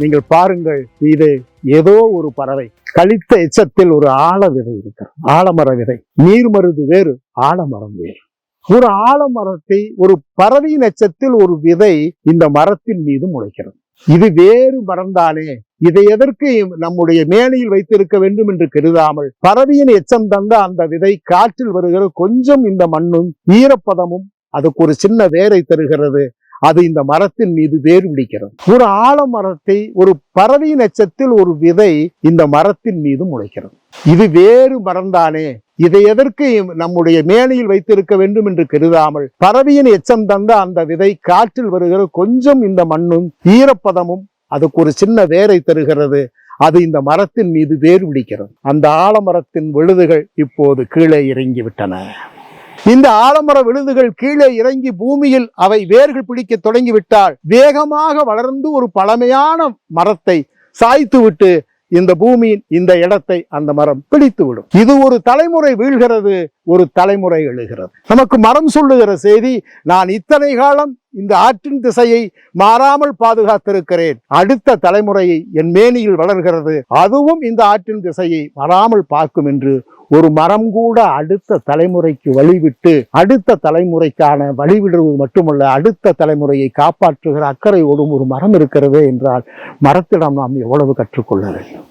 நீங்கள் பாருங்கள் இது ஏதோ ஒரு பறவை கழித்த எச்சத்தில் ஒரு ஆழ விதை இருக்கிறது. ஆலமர விதை. நீர்மருது வேறு ஆலமரம் வேறு. ஒரு ஆலமரத்தை ஒரு பறவையின் எச்சத்தில் ஒரு விதை இந்த மரத்தின் மீது முளைக்கிறது. இது வேறு மறந்தாலே இதை எதற்கு நம்முடைய மேனையில் வைத்திருக்க வேண்டும் என்று கருதாமல் பறவையின் எச்சம் தந்த அந்த விதை காற்றில் வருகிற கொஞ்சம் இந்த மண்ணும் ஈரப்பதமும் அதுக்கு ஒரு சின்ன வேரை தருகிறது. அது இந்த மரத்தின் மீது வேர் பிடிக்கிறது ஒரு ஆலமரத்தை ஒரு பறவையின் எச்சத்தில் ஒரு விதை இந்த மரத்தின் மீது முளைக்கிறது. இது வேறு மரந்தானே இதை எதற்கு நம்முடைய மேனையில் வைத்திருக்க வேண்டும் என்று கருதாமல் பறவையின் எச்சம் தந்த அந்த விதை காற்றில் வருகிற கொஞ்சம் இந்த மண்ணும் ஈரப்பதமும் அதுக்கு ஒரு சின்ன வேரை தருகிறது. அது இந்த மரத்தின் மீது வேர் பிடிக்கிறது அந்த ஆலமரத்தின் விழுதுகள் இப்போது கீழே இறங்கி விட்டன இந்த ஆலமர விழுதுகள் கீழே இறங்கி பூமியில் அவை வேர்கள் பிடிக்க தொடங்கிவிட்டால் வேகமாக வளர்ந்து ஒரு பழமையான மரத்தை சாய்த்து விட்டு இந்த பூமியின் இந்த இடத்தை அந்த மரம் பிடித்துவிடும். இது ஒரு தலைமுறை வீழ்கிறது. ஒரு தலைமுறை எழுகிறது. நமக்கு மரம் சொல்லுகிற செய்தி நான் இத்தனை காலம் இந்த ஆற்றின் திசையை மாறாமல் பாதுகாத்திருக்கிறேன். அடுத்த தலைமுறையை என் மேனியில் வளர்கிறது. அதுவும் இந்த ஆற்றின் திசையை மாறாமல் பார்க்கும் என்று ஒரு மரம் கூட அடுத்த தலைமுறைக்கு வழிவிட்டு அடுத்த தலைமுறைக்கான வழிவிடுவது மட்டுமல்ல அடுத்த தலைமுறையை காப்பாற்றுகிற அக்கறையோடும் ஒரு மரம் இருக்கிறது என்றால் மரத்திடம் நாம் எவ்வளவு கற்றுக்கொள்ள வேண்டும்?